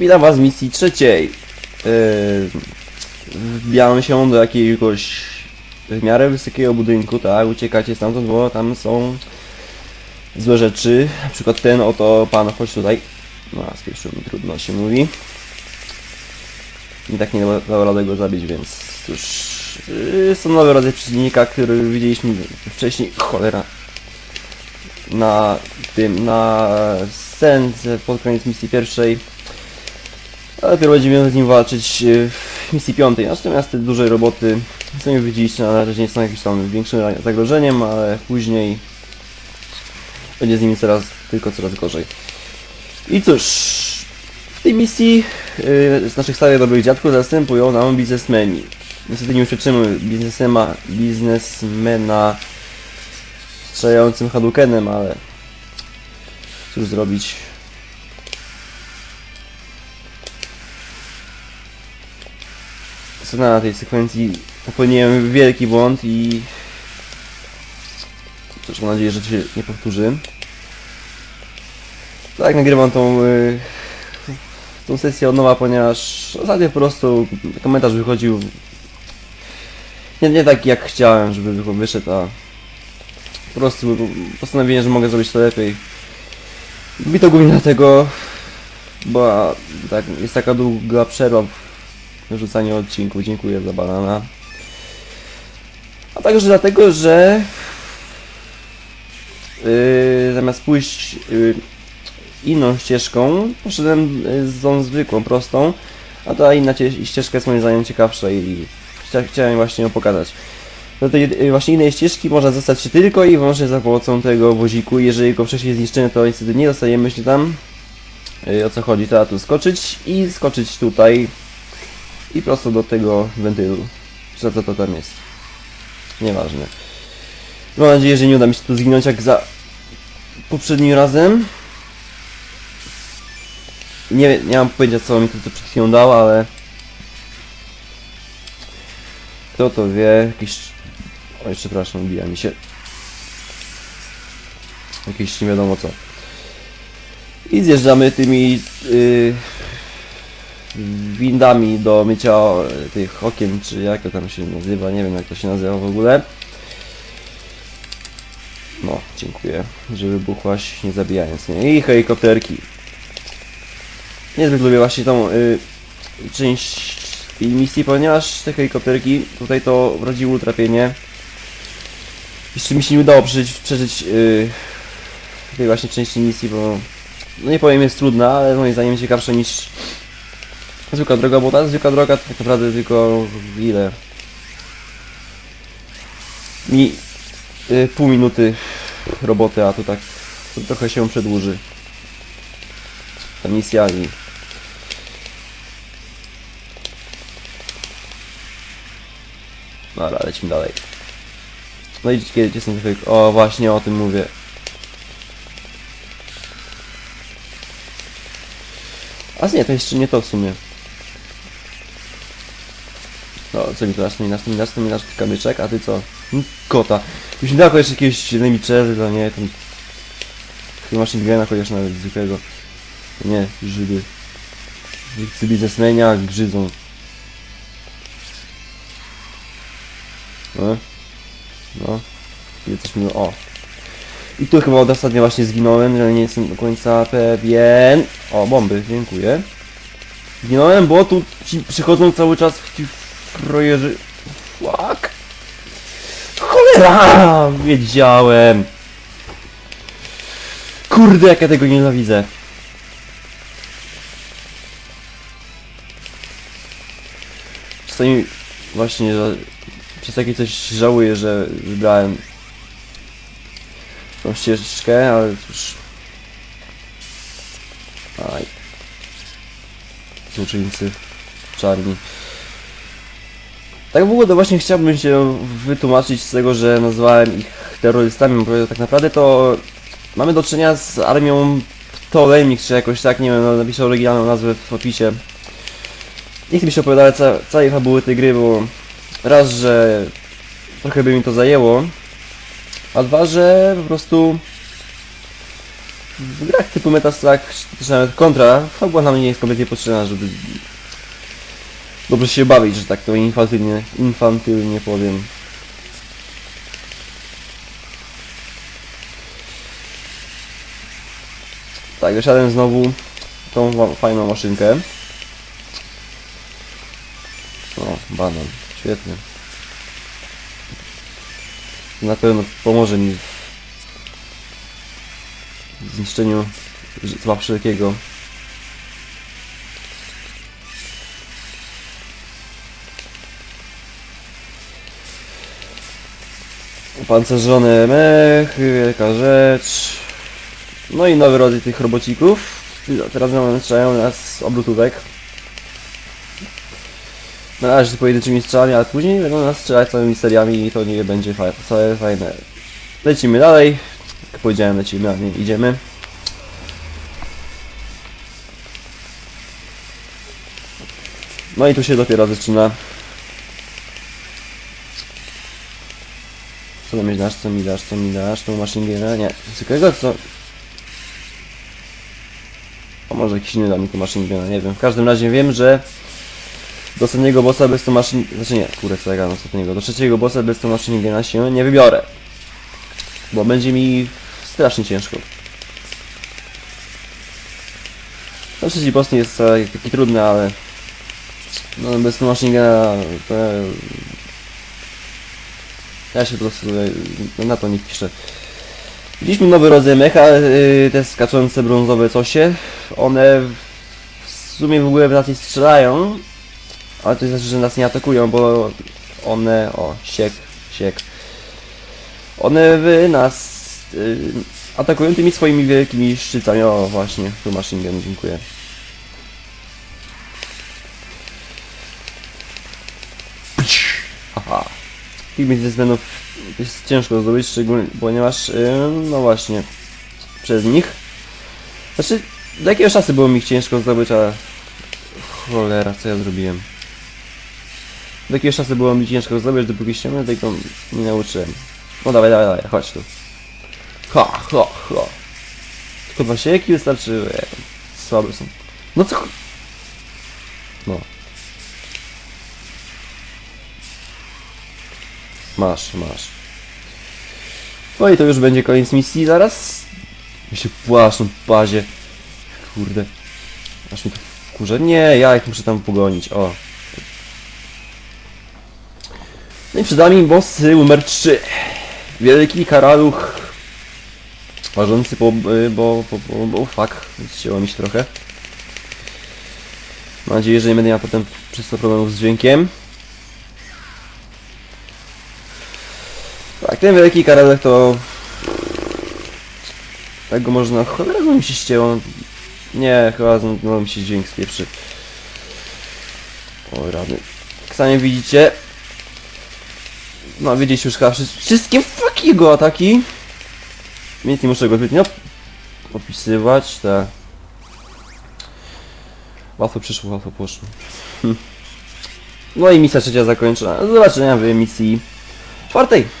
Witam was w misji trzeciej. Yy, wbijamy się do jakiegoś w miarę wysokiego budynku, tak? Uciekacie stamtąd, bo tam są złe rzeczy. Na przykład ten oto pan, chodź tutaj. No, spieprzył mi, trudno się mówi. I tak nie dało radę go zabić, więc cóż... Yy, są nowe rodzaje przeciwnika, który widzieliśmy wcześniej. Cholera. Na tym, na scence pod koniec misji pierwszej. A dopiero będziemy z nim walczyć e, w misji piątej. Natomiast te duże roboty, co widzieliście, na razie nie są jakimś tam większym zagrożeniem, ale później będzie z nimi coraz, tylko coraz gorzej. I cóż, w tej misji yy, z naszych starych dobrych dziadków zastępują nam biznesmeni. Niestety nie uświadczymy biznesmena, biznesmena strzelającym Hadukenem, ale cóż zrobić. Co na tej sekwencji popełniłem wielki błąd i cóż mam nadzieję, że to się nie powtórzy. Tak, nagrywam tą, y, tą sesję od nowa, ponieważ ostatnio po prostu komentarz wychodził nie, nie tak jak chciałem, żeby wy- wyszedł, a po prostu postanowiłem, że mogę zrobić to lepiej. I to głównie dlatego, bo tak, jest taka długa przerwa w rzucaniu odcinku. Dziękuję za banana. A także dlatego, że yy, zamiast pójść yy, inną ścieżką, poszedłem yy, z tą zwykłą, prostą, a ta inna cie- ścieżka jest moim zdaniem ciekawsza i chcia, chciałem właśnie ją pokazać. Do tej yy, właśnie innej ścieżki można zostać się tylko i wyłącznie za pomocą tego woziku. Jeżeli go wcześniej zniszczymy, to niestety nie dostajemy się tam. Yy, o co chodzi? Trzeba tu skoczyć i skoczyć tutaj i prosto do tego wentylu. Co to tam jest? Nieważne. Mam nadzieję, że nie uda mi się tu zginąć jak za poprzednim razem. Nie, nie mam pojęcia co mi to, to przed chwilą dało, ale... Kto to wie? Jakiś... Oj, przepraszam, ubija mi się. Jakieś nie wiadomo co. I zjeżdżamy tymi... Yy, windami do mycia tych okien, czy jak to tam się nazywa, nie wiem jak to się nazywa w ogóle. No, dziękuję, że wybuchłaś, nie zabijając mnie. I helikopterki. Niezbyt lubię właśnie tą y, część tej misji, ponieważ te helikopterki tutaj to rodziły utrapienie. Jeszcze mi się nie udało przeżyć, przeżyć y, tej właśnie części misji, bo no nie powiem jest trudna, ale moim zdaniem ciekawsza niż Zwykła droga, bo ta zwykła droga to tak naprawdę tylko ile? Mi y, pół minuty roboty, a tu tak to trochę się przedłuży. Ta misja i Dobra, lecimy dalej. No i gdzie, gdzie są fake? O, właśnie o tym mówię. A nie, to jeszcze nie to w sumie. No, co mi to raz, mi nas, mi nas, mi nas kamyczek, a ty co? Mm, Kota. Już mi dał jeszcze jakiegoś nemichery, to nie, tam... Chyba masz ingredienta chociaż nawet zwykłego. Nie, Żydy. Wielcy biznesmenia grzydzą. No. No. I coś mi... O. I tu chyba ostatnio właśnie zginąłem, że nie jestem do końca pewien. O, bomby, dziękuję. Zginąłem, bo tu ci przychodzą cały czas ci frajerzy... Fuck! Cholera! Wiedziałem! Kurde, jak ja tego nienawidzę. Czasami właśnie, przez takie coś żałuję, że wybrałem tą ścieżkę, ale cóż... Aj. Złoczyńcy czarni. Tak w ogóle to właśnie chciałbym się wytłumaczyć z tego, że nazwałem ich terrorystami, bo tak naprawdę to mamy do czynienia z armią Ptolemik, czy jakoś tak, nie wiem, no, napiszę oryginalną nazwę w opisie. Nie chcę mi się opowiadać ca całej fabuły tej gry, bo raz, że trochę by mi to zajęło, a dwa, że po prostu w grach typu Metastack, czy nawet Contra, fabuła nam nie jest kompletnie potrzebna, żeby dobrze się bawić, że tak to infantylnie, infantylnie powiem. Tak, wysiadłem znowu tą fajną maszynkę. O, banan. Świetnie. Na pewno pomoże mi w zniszczeniu zła wszelkiego. Opancerzony mech, wielka rzecz. No i nowy rodzaj tych robocików. Teraz strzelają nas obrotówek. Na razie z pojedynczymi strzałami, ale później będą nas strzelać całymi seriami i to nie będzie fajne, wcale fajne. Lecimy dalej. Jak powiedziałem, lecimy, a nie idziemy. No i tu się dopiero zaczyna. Co mi dasz, co mi dasz, co mi dasz, tą maszynę Nie, zwykłego co? A może jakiś inny da mi tu maszynę, nie wiem. W każdym razie wiem, że do ostatniego bossa bez tą maszyn... Znaczy nie, kurde, co ja gadam, ostatniego. Do trzeciego bossa bez tą maszynę się nie wybiorę. Bo będzie mi strasznie ciężko. No trzeci boss nie jest e, taki trudny, ale... No bez tą maszynę to... Ja się po prostu e, na to nie piszę. Widzieliśmy nowy rodzaj mecha, yy, te skaczące brązowe cosie. One w sumie w ogóle w nas nie strzelają, ale to znaczy, że nas nie atakują, bo one... O, siek, siek. One w nas yy, atakują tymi swoimi wielkimi szczytami. O, właśnie, tu machine gun, dziękuję. Aha. Tych ze względów jest ciężko zdobyć, szczególnie ponieważ, yy, no właśnie, przez nich. Znaczy, do jakiegoś czasu było mi ciężko zdobyć, ale cholera, co ja zrobiłem. Do jakiegoś czasu było mi ciężko zdobyć, dopóki się tego nie nauczyłem. No dawaj, dawaj, dawaj, chodź tu. Ha, ha, ha. Tylko dwa sieki wystarczyły. Słabe są. No co? No. Masz, masz. No i to już będzie koniec misji zaraz. Mi się płaszczą w bazie. Kurde. Aż mi to wkurza. Nie, ja ich muszę tam pogonić. O. No i przed nami boss numer 3. Wielki karaluch. Ważący po... y, bo... bo... bo... bo fuck. Ścięło mi się trochę. Mam nadzieję, że nie będę miał potem przez to problemów z dźwiękiem. Tak, ten wielki karaluch to... Tak go można... Cholera, no mi się ścięło. Nie, chyba znowu mi się dźwięk spieprzy. O rany. Jak sami widzicie... No, widzieliście już chyba wszy- wszystkie fuck jego ataki. Więc nie muszę go zbytnio opisywać, tak. Łatwo przyszło, łatwo poszło. Hm. No i misja trzecia zakończona. Do zobaczenia w misji czwartej.